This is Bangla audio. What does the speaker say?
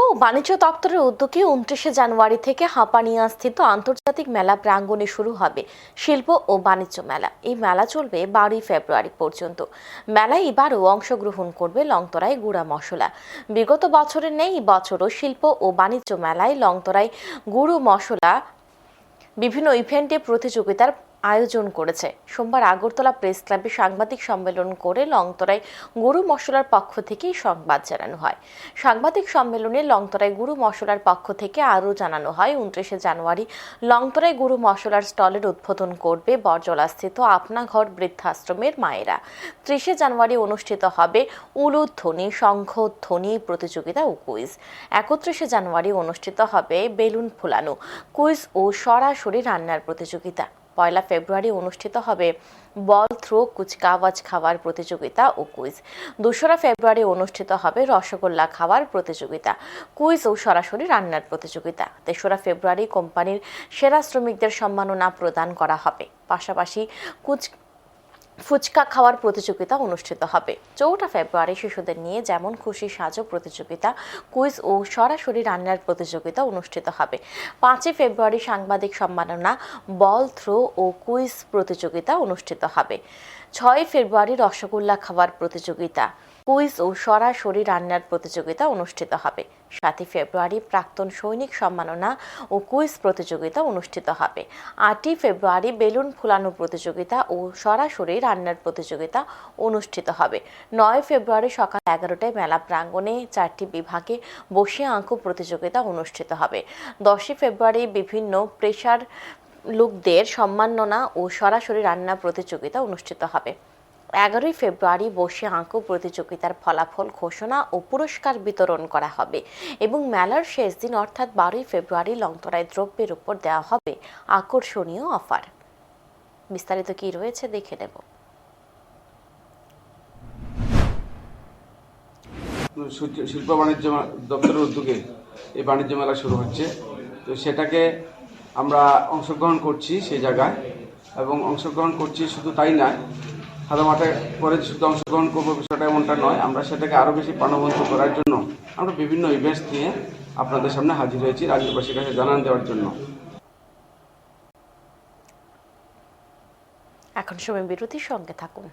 ও বাণিজ্য দপ্তরের উদ্যোগে উনত্রিশে জানুয়ারি থেকে হাঁপানিয়া স্থিত আন্তর্জাতিক মেলা প্রাঙ্গণে শুরু হবে শিল্প ও বাণিজ্য মেলা। এই মেলা চলবে বারোই ফেব্রুয়ারি পর্যন্ত। মেলায় এবারও অংশগ্রহণ করবে লংতরাই গুড়া মশলা। বিগত বছরের নেই বছরও শিল্প ও বাণিজ্য মেলায় লংতরাই গুঁড়ো মশলা বিভিন্ন ইভেন্টে প্রতিযোগিতার আয়োজন করেছে। সোমবার আগরতলা প্রেস ক্লাবে সাংবাদিক সম্মেলন করে লংতরায় গরু মশলার পক্ষ থেকে সংবাদ জানানো হয়। সাংবাদিক সম্মেলনে লংতরায় গুরু মশলার পক্ষ থেকে আরও জানানো হয়, উনত্রিশে জানুয়ারি লংতরায় গুরু মশলার স্টলের উদ্বোধন করবে বরজলাস্থিত আপনাঘর বৃদ্ধাশ্রমের মায়েরা। ত্রিশে জানুয়ারি অনুষ্ঠিত হবে উলুধ্বনি শঙ্খধ্বনি প্রতিযোগিতা ও কুইজ। একত্রিশে জানুয়ারি অনুষ্ঠিত হবে বেলুন ফুলানো। কুইজ ও সরাসরি রান্নার প্রতিযোগিতা। পয়লা ফেব্রুয়ারি অনুষ্ঠিত হবে বল থ্রো, কুচকাওয়াজ খাওয়ার প্রতিযোগিতা ও কুইজ। দোসরা ফেব্রুয়ারি অনুষ্ঠিত হবে রসগোল্লা খাওয়ার প্রতিযোগিতা, কুইজ ও সরাসরি রান্নার প্রতিযোগিতা। তেসরা ফেব্রুয়ারি কোম্পানির সেরা শ্রমিকদের সম্মাননা প্রদান করা হবে। পাশাপাশি কুচ ফুচকা খাওয়ার প্রতিযোগিতা অনুষ্ঠিত হবে। চৌঠা ফেব্রুয়ারি শিশুদের নিয়ে যেমন খুশি সাজো প্রতিযোগিতা, কুইজ ও সরাসরি রান্নার প্রতিযোগিতা অনুষ্ঠিত হবে। পাঁচই ফেব্রুয়ারি সাংবাদিক সম্মাননা বল, থ্রো ও কুইজ প্রতিযোগিতা অনুষ্ঠিত হবে। ছয় ফেব্রুয়ারি রসগোল্লা খাওয়ার প্রতিযোগিতা কুইজ ও সরাসরি রান্নার প্রতিযোগিতা অনুষ্ঠিত হবে। সাতই ফেব্রুয়ারি প্রাক্তন সৈনিক সম্মাননা ও কুইজ প্রতিযোগিতা অনুষ্ঠিত হবে। আটই ফেব্রুয়ারি বেলুন ফুলানো প্রতিযোগিতা ও সরাসরি রান্নার প্রতিযোগিতা অনুষ্ঠিত হবে। নয় ফেব্রুয়ারি সকাল এগারোটায় মেলা প্রাঙ্গণে চারটি বিভাগে বসে আঁকো প্রতিযোগিতা অনুষ্ঠিত হবে। দশই ফেব্রুয়ারি বিভিন্ন প্রেশার লোকদের সম্মাননা ও সরাসরি রান্না প্রতিযোগিতা অনুষ্ঠিত হবে। এগারোই ফেব্রুয়ারি বসে আঁকো প্রতিযোগিতার ফলাফল ঘোষণা ও পুরস্কার বিতরণ করা হবে এবং মেলার শেষ দিন অর্থাৎ বারোই ফেব্রুয়ারি লংতরায় দ্রব্যের উপর দেওয়া হবে আকর্ষণীয় অফার। বিস্তারিত কি রয়েছে দেখে নেব। শিল্প বাণিজ্য দপ্তরের উদ্যোগে এই বাণিজ্য মেলা শুরু হচ্ছে। তো সেটাকে আমরা অংশগ্রহণ করছি সেই জায়গায় এবং অংশগ্রহণ করছি শুধু তাই নয় সাদা মাঠে করে শুধু অংশগ্রহণ করব বিষয়টা এমনটা নয়। আমরা সেটাকে আরও বেশি প্রাণবন্ত করার জন্য আমরা বিভিন্ন ইভেন্টস নিয়ে আপনাদের সামনে হাজির হয়েছি রাজ্যবাসীর কাছে জানান দেওয়ার জন্য। এখন সময় বিরতির সঙ্গে থাকুন।